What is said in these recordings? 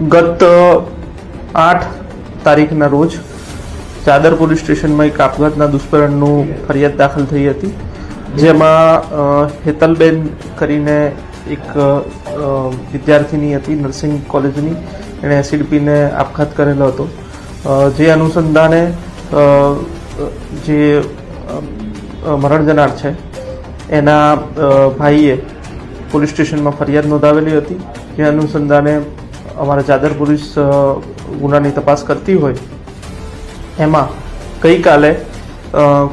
ગત આઠ તારીખના રોજ ચાદર પોલીસ સ્ટેશનમાં એક આપઘાતના દુષ્પરણનું ફરિયાદ દાખલ થઈ હતી જેમાં હેતલબેન કરીને એક વિદ્યાર્થીની હતી નર્સિંગ કોલેજની. એણે એસિડ પીને આપઘાત કરેલો હતો. જે અનુસંધાને જે અ, અ, મરણ જનાર છે એના ભાઈએ પોલીસ સ્ટેશનમાં ફરિયાદ નોંધાવેલી હતી. જે અનુસંધાને અમારા ચાદર પોલીસ ગુનાની તપાસ કરતી હોય, એમાં ગઈકાલે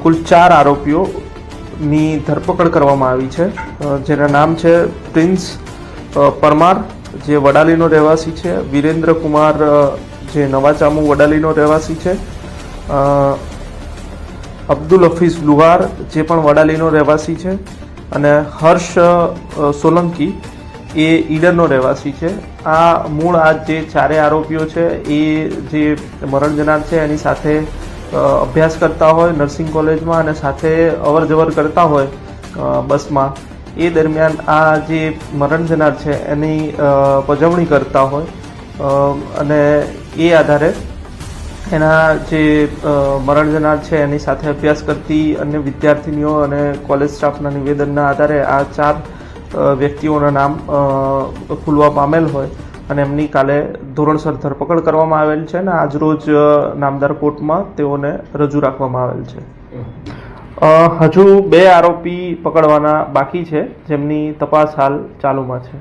કુલ ચાર આરોપીઓની ધરપકડ કરવામાં આવી છે. જેના નામ છે પ્રિન્સ પરમાર, જે વડાલીનો રહેવાસી છે વિરેન્દ્ર કુમાર જે નવાચામુ વડાલીનો રહેવાસી છે અબ્દુલ હફીઝ લુહાર, જે પણ વડાલીનો રહેવાસી છે, અને હર્ષ સોલંકી એ ઈડરનો રહેવાસી છે. આ મૂળ આ જે ચારે આરોપીઓ છે, એ જે મરણ જનાર છે, એની સાથે અભ્યાસ કરતા હોય નર્સિંગ કોલેજમાં અને સાથે અવર જવર કરતા હોય બસમાં. એ દરમિયાન આ જે મરણ જનાર છે, એની પજવણી કરતા હોય અને એ આધારે એના જે મરણ જનાર છે, એની સાથે અભ્યાસ કરતી અન્ય વિદ્યાર્થીનીઓ અને કોલેજ સ્ટાફના નિવેદનના આધારે આ ચાર વ્યક્તિઓના નામ ખુલવા પામેલ હોય અને એમની કાલે ધોરણસર ધરપકડ કરવામાં આવેલ છે અને આજરોજ નામદાર કોર્ટમાં તેઓને રજૂ રાખવામાં આવેલ છે. હજુ બે આરોપી પકડવાના બાકી છે, જેમની તપાસ હાલ ચાલુમાં છે.